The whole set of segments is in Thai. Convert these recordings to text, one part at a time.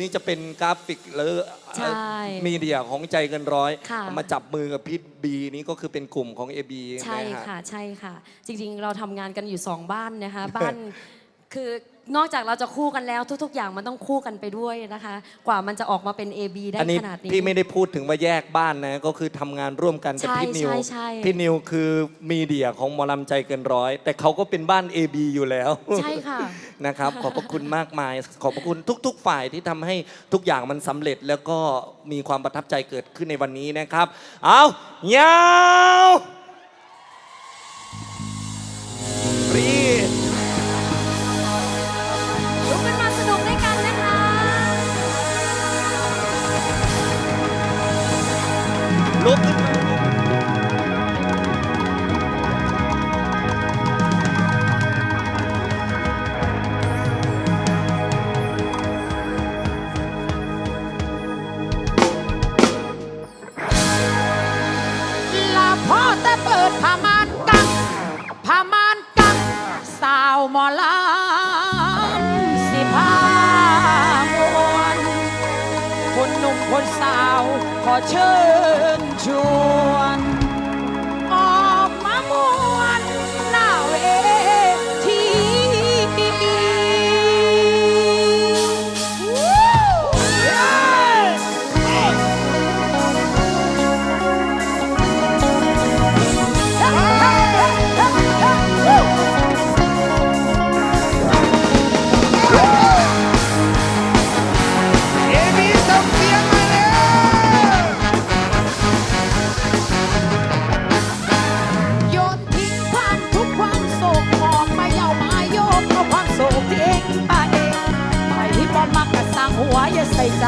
นี่จะเป็นกราฟิกหรือใช่มีเดียของใจเกินร้อย ค่ะ มาจับมือกับพี่บีนี่ก็คือเป็นกลุ่มของ AB ใช่นะฮะค่ะใช่ค่ะ จริงๆ เราทำงานกันอยู่สองบ้านนะคะ บ้านคือ นอกจากเราจะคู่กันแล้วทุก ๆ อย่างมันต้องคู่กันไปด้วยนะคะ กว่ามันจะออกมาเป็น AB ได้อันนี้ขนาดนี้ พี่ไม่ได้พูดถึงว่าแยกบ้านนะ ก็คือทำงานร่วมกันกับใช่พี่นิว ใช่ใช่ พี่นิวคือมีเดียของหมอลำใจเกินร้อย แต่เขาก็เป็นบ้าน AB อยู่แล้ว ใช่ค่ะ นะครับ ขอบพระคุณมากมาย ขอบพระคุณทุก ๆ ฝ่ายที่ทำให้ทุกอย่างมันสำเร็จแล้วก็มีความประทับใจเกิดขึ้นในวันนี้นะครับ เอายาว ลุกขึ้นมาลาพ่อแต่เปิดผ้ามานกังผ้ามานกังสาวหมอลำ คนสาวขอเชิญชวนางหัวอย่าใส่ใจ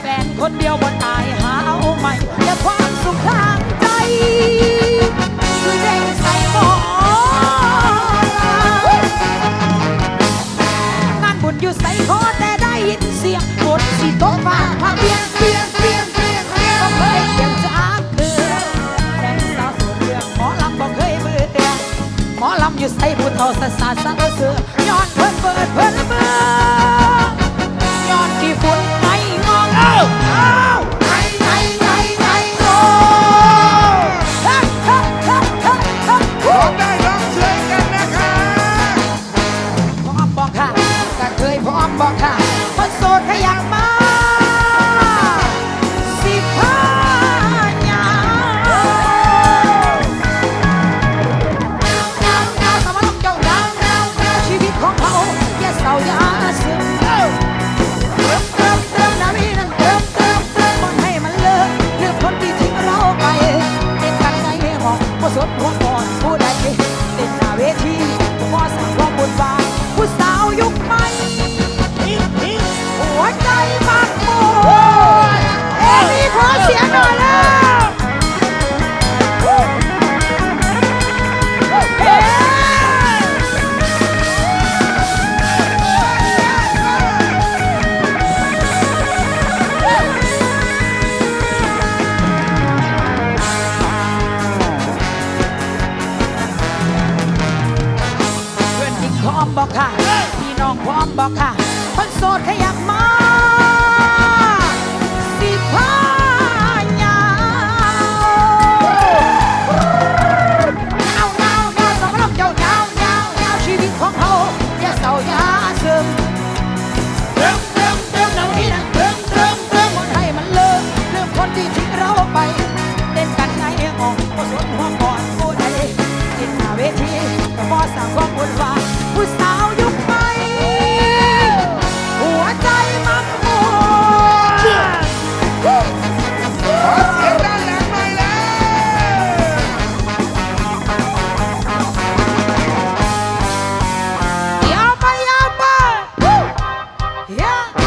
แฟนคนเดียวบ่ตายหาเอาใหม่อย่าความสุขทางใจคือเด้งใส่หมองานบุญอยู่ใส่ขอแต่ได้ยินเสียงบทสิโตกฟ้าพาเพียงเพียงเพียงเพียงเพียงบ่เคยเปลี่ยนจากเดิมแฟนสาวสูงเรื่องหมอลำบ่เคยเบื่อหมอลำอยู่ใส่ผู้เฒ่าสะสาสะเสือย้อนเพิ่นเปิดเพิ่นเบื่อ Yeah.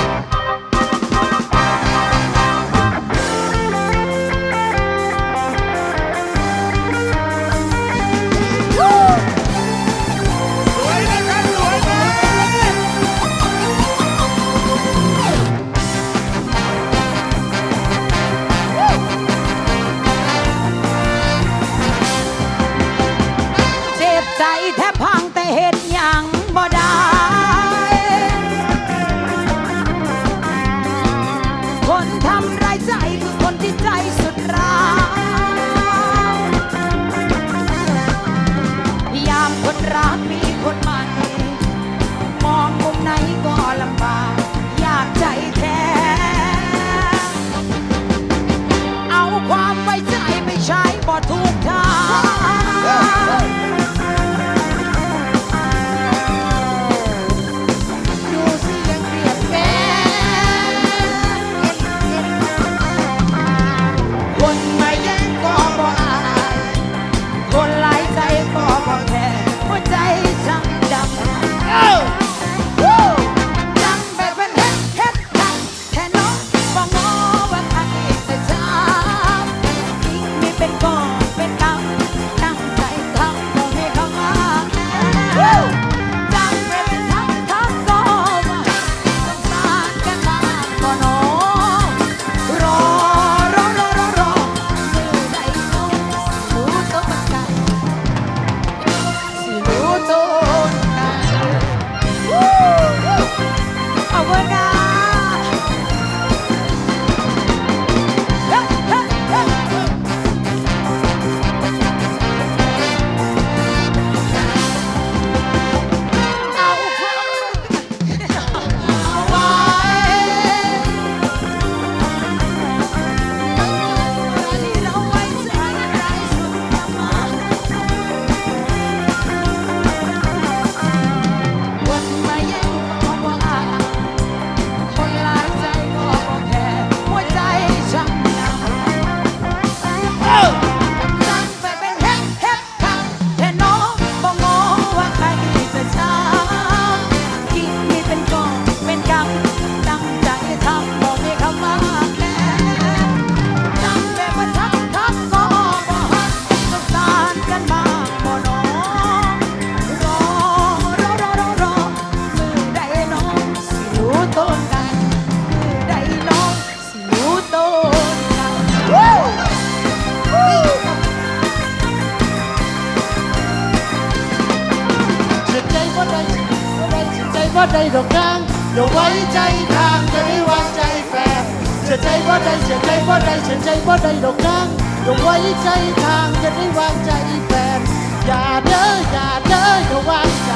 ดอกนางอย่าไว้ใจทางจะไม่วางใจแฟนเฉียใจว่าใดเฉียใจว่าใดเฉียใจว่าใดดอกนางอย่าไว้ใจทางจะไม่วางใจแฟนอย่าเด้ออย่าเด้ออย่าวางใจ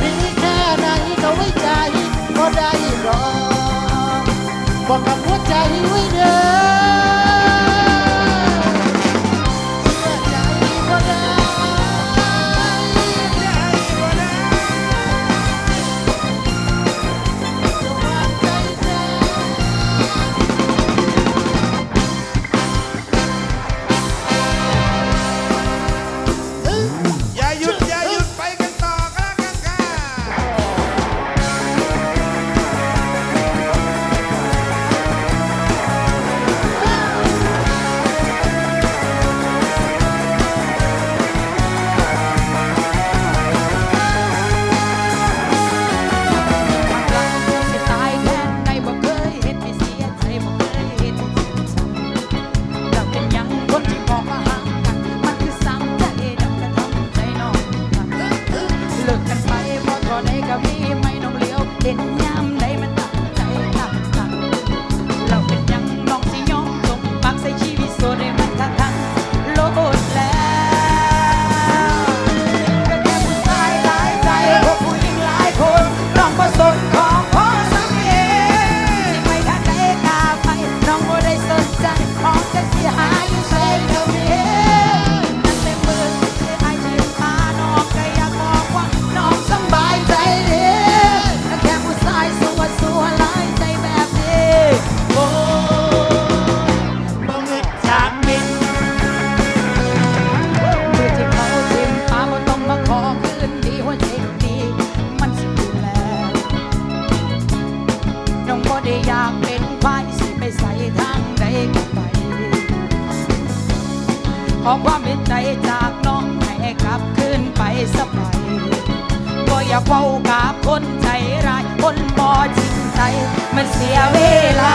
มีแค่ไหนก็ไว้ใจก็ได้หรอบอกกับหัวใจไว้เด้อ ขอความเห็นใจจากน้องให้กลับขึ้นไปสบาหน่อยก็อย่าเฝ้ากับคนใจร้ายคนบอจริงใจ มันเสียเวลา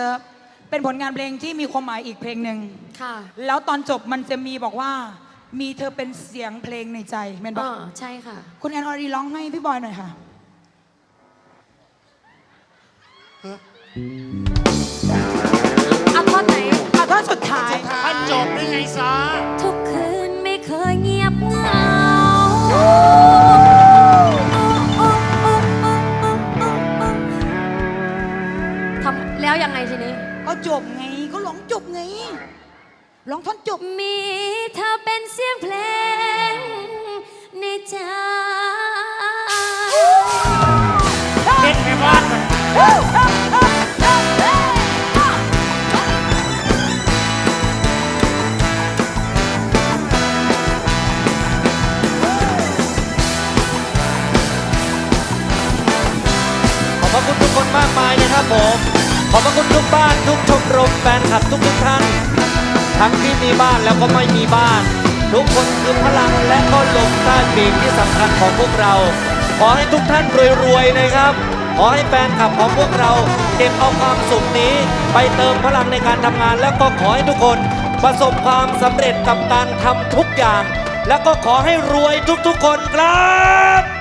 Love เป็นผลงานเพลงที่มีความหมายอีกเพลงหนึ่งค่ะแล้วตอนจบมันจะมีบอกว่า มีเธอเป็นเสียงเพลงในใจแมนบออ๋กอใช่ค่ะ คุณแอนอรดีร้องให้พี่บอยหน่อยค่ะเอา จบไงก็ร้องจบไงร้องท่อนจบ มีเธอเป็นเสียงเพลงในใจเด็กแม่บ้านขอบพระคุณทุกคนมากมายนะครับผม ขอบพระคุณ แฟนคลับทุกทุกๆท่าน ทั้งที่มีบ้านแล้วก็ไม่มีบ้าน ทุกคนคือพลังและก็ลมใต้ปีกที่สำคัญของพวกเรา ขอให้ทุกท่านรวยๆนะครับ ขอให้แฟนคลับของพวกเราเก็บเอาความสุขนี้ ไปเติมพลังในการทำงาน แล้วก็ขอให้ทุกคนประสบความสำเร็จกับการทำทุกอย่าง แล้วก็ขอให้รวยทุกๆคนครับ